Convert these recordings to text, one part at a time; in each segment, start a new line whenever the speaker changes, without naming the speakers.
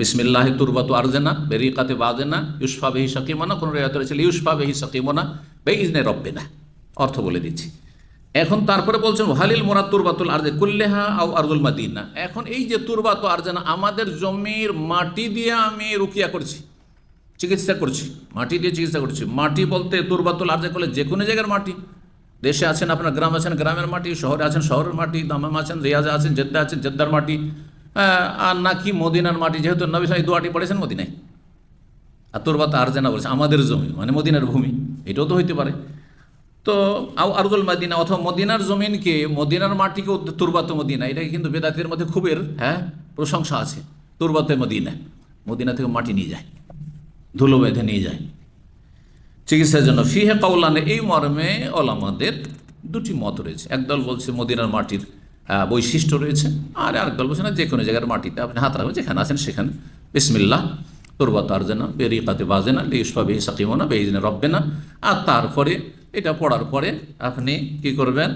বিসমিল্লাহ তুরবাত আরজেনা, বেরিকাতে বাজেনা ইউসফা বেহি সকিমনা, কোনো রেয়াত রয়েছে ইউসফা বেহি সকিমনা বে ইজনে রব্বেনা, অর্থ বলে দিচ্ছি। এখন তারপরে বলছেন হালিল মোরাদ তুরবাতুল আরজে কুল্লেহা আও আরজুল মাদিনা। এখন এই যে তুরবাত আরজেনা, আমাদের জমির মাটি দিয়ে আমি রুকিয়া করছি, চিকিৎসা করছি, মাটি দিয়ে চিকিৎসা করছি। মাটি বলতে তুরবাতুল আরজে করলে যে কোনো জায়গার মাটি। দেশে আছেন আপনার, গ্রাম আছেন, গ্রামের মাটি, শহরে আছেন, শহরের মাটি, দামাম আছেন, রিয়াজে আছেন জেদ্দা আছেন, জেদ্দার মাটি। আর নাকি মদিনার মাটি, যেহেতু নবী সাহেব দোয়াটি পড়েছেন মদিনায়। আর তুরবাত আরজেনা বলেছে, আমাদের জমি মানে মদিনার ভূমি, এটাও তো হইতে পারে। তো আরজুল মদিনা অথবা মদিনার জমিনকে, মদিনার মাটিকে তুরবাত মদিনা এটা কিন্তু বেদাতের মধ্যে খুবের হ্যাঁ প্রশংসা আছে। তুরবাতে মদিনা মদিনা থেকে মাটি নিয়ে যায়, ধুলো বেঁধে নিয়ে যায়। চিকিৎসার জন্য ফিহে কাউলানে এই মর্মে ওলামাদের দুটি মত রয়েছে। একদল বলছে মদিনার মাটির বৈশিষ্ট্য রয়েছে। আর আরেকদল বলছে না, যে কোনো জায়গার মাটিতে আপনি হাত রাখবেন, যেখানে আছেন সেখানে। বিসমিল্লা তোরবা তার যেন বেরিকাতে বাজে না লিউসফা বেহি সাকিমো না বেহিজনে রব্বে না আর তারপরে, এটা পড়ার পরে আপনি কি করবেন?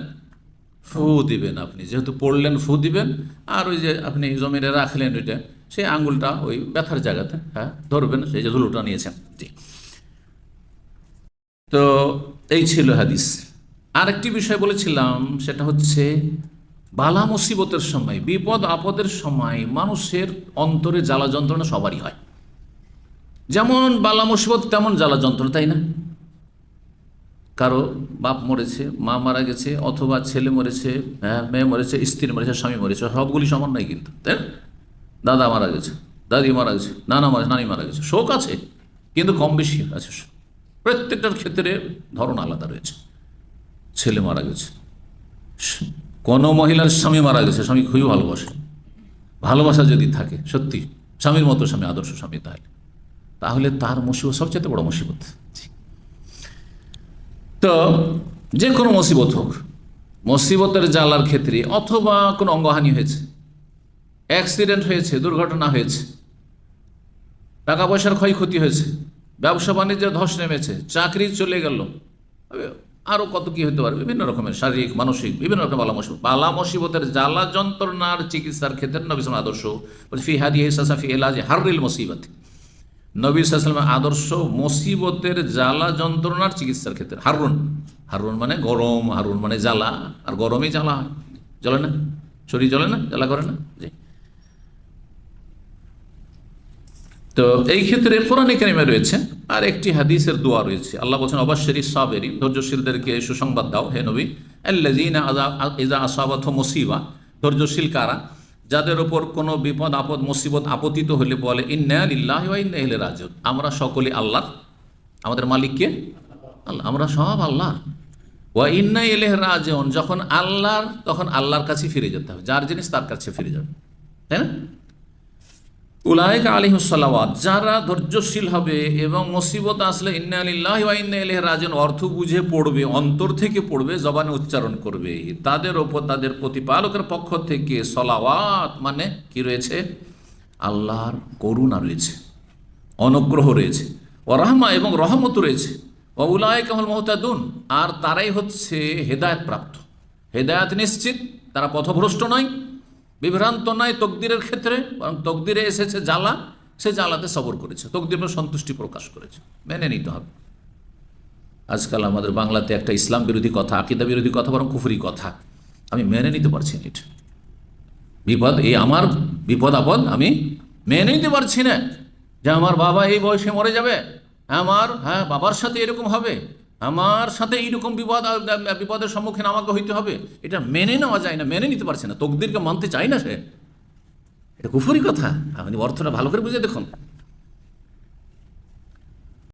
ফু দিবেন আপনি। যেহেতু পড়লেন, ফু দিবেন। আর ওই যে আপনি জমিনে রাখলেন ওইটা, সেই আঙুলটা ওই ব্যথার জায়গাতে হ্যাঁ ধরবেন, সেই যে ধুলোটা নিয়েছেন। জি। তো এই ছিল হাদিস। আরেকটি বিষয় বলেছিলাম, সেটা হচ্ছে বালা মুসিবতের সময়, বিপদ আপদের সময় মানুষের অন্তরে জ্বালা যন্ত্রণা সবারই হয় যেমন বালা মুসিবত, তেমন জ্বালা যন্ত্রণা, তাই না কারও বাপ মরেছে, মা মারা গেছে, অথবা ছেলে মরেছে হ্যাঁ মেয়ে মরেছে, স্ত্রী মরেছে, স্বামী মরেছে, সবগুলি সমান নাই কিন্তু, তাই না? দাদা মারা গেছে, দাদি মারা গেছে, নানা মারা নানি মারা গেছে, শোক আছে, কিন্তু কম বেশি আছে। প্রত্যেকটার ক্ষেত্রে ধরন আলাদা রয়েছে ছেলে মারা গেছে কোনো মহিলার স্বামী মারা গেছে, স্বামী খুবই ভালোবাসে। ভালোবাসা যদি থাকে, সত্যি, স্বামীর মতো স্বামী, আদর্শ স্বামী তাহলে। তাহলে তার মুসিবত সবচেয়ে বড় মুসিবত। তো, যে কোনো মুসিবত হোক, মুসিবতের জ্বালার ক্ষেত্রে অথবা কোনো অঙ্গহানি হয়েছে অ্যাক্সিডেন্ট হয়েছে, দুর্ঘটনা হয়েছে, টাকা পয়সার ক্ষয়ক্ষতি হয়েছে, ব্যবসা বাণিজ্যের ধস নেমেছে, চাকরি চলে গেল আরও কত কি হতে পারে? বিভিন্ন রকমের শারীরিক, মানসিক, বিভিন্ন রকম বালা মুসিবত বালা মুসিবতের জ্বালা যন্ত্রণার চিকিৎসার ক্ষেত্রে নবিসম আদর্শ। ফি হাদি হেসা ফি এলাজ হারিল মুসিবত। নবী সাল্লামের আদর্শ মুসিবতের জ্বালা যন্ত্রণার চিকিৎসার ক্ষেত্রে। হারুন হারুন মানে গরম হারুন মানে জ্বালা। আর গরমে জ্বালা হয়। জ্বলে না? শরীর জ্বলে না? জ্বালা করে না? জি। তো এই ক্ষেত্রে কোরআনে কারিমে রয়েছে আর একটি হাদিসের দোয়া রয়েছে। আল্লাহ বলছেন, অবশ্যই সাবেরি, ধৈর্যশীলদেরকে সুসংবাদ দাও হে নবী। আল্লাজিনা ইজা আসাবাথ মুসিবা, ধৈর্যশীল কারা? যাদের ওপর কোনো বিপদ, আপদ, মুসিবত আপতিত হলে বলে, ইন্না লিল্লাহ ওয়া ইন্না ইলাইহি রাজিউন। আমরা সকলে আল্লাহ আমাদের মালিককে আল্লাহ, আমরা সব আল্লাহ ওয়া ইন্না ইলাইহি রাজিউন। যখন আল্লাহর, তখন আল্লাহর কাছে ফিরে যেতে হবে। যার জিনিস তার কাছে ফিরে যাবে। তাই না? উলায়ক আলিহসালাওয়াত যারা ধৈর্যশীল হবে এবং মুসিবত আসলে ইন্না আলিল্লাহ ইন্না ইলাইহি রাজিউন, অর্থ বুঝে পড়বে, অন্তর থেকে পড়বে, জবানে উচ্চারণ করবে। তাদের ওপর তাদের প্রতিপালকের পক্ষ থেকে সলাওয়াত মানে কি রয়েছে? আল্লাহর করুণা রয়েছে, অনুগ্রহ রয়েছে ও রহমা এবং রহমত রয়েছে। ও উলায়ক আহল মহতাদুন, আর তারাই হচ্ছে হেদায়ত প্রাপ্ত। হেদায়ত নিশ্চিত, তারা পথভ্রষ্ট নয়। বিভ্রান্ত নয় তকদিরের ক্ষেত্রে, বরং তকদিরে এসেছে জ্বালা, সে জ্বালাতে সবর করেছে। তকদির সন্তুষ্টি প্রকাশ করেছে। মেনে নিতে হবে। আজকাল আমাদের বাংলাতে একটা ইসলাম বিরোধী কথা, আকিদা বিরোধী কথা, বরং কুফুরি কথা। আমি মেনে নিতে পারছি না এটা। বিপদ, এই আমার বিপদ আপদ আমি মেনে নিতে পারছি না। যে আমার বাবা এই বয়সে মরে যাবে, আমার হ্যাঁ বাবার সাথে এরকম হবে। আমার সাথে এইরকম বিপদ বিপদের সম্মুখীন আমাকে হইতে হবে? এটা মেনে নেওয়া যায় না, মেনে নিতে পারছে না। তকদিরকে মানতে চাই না সে। এটা কুফুরি কথা। আপনি অর্থটা ভালো করে বুঝে দেখুন।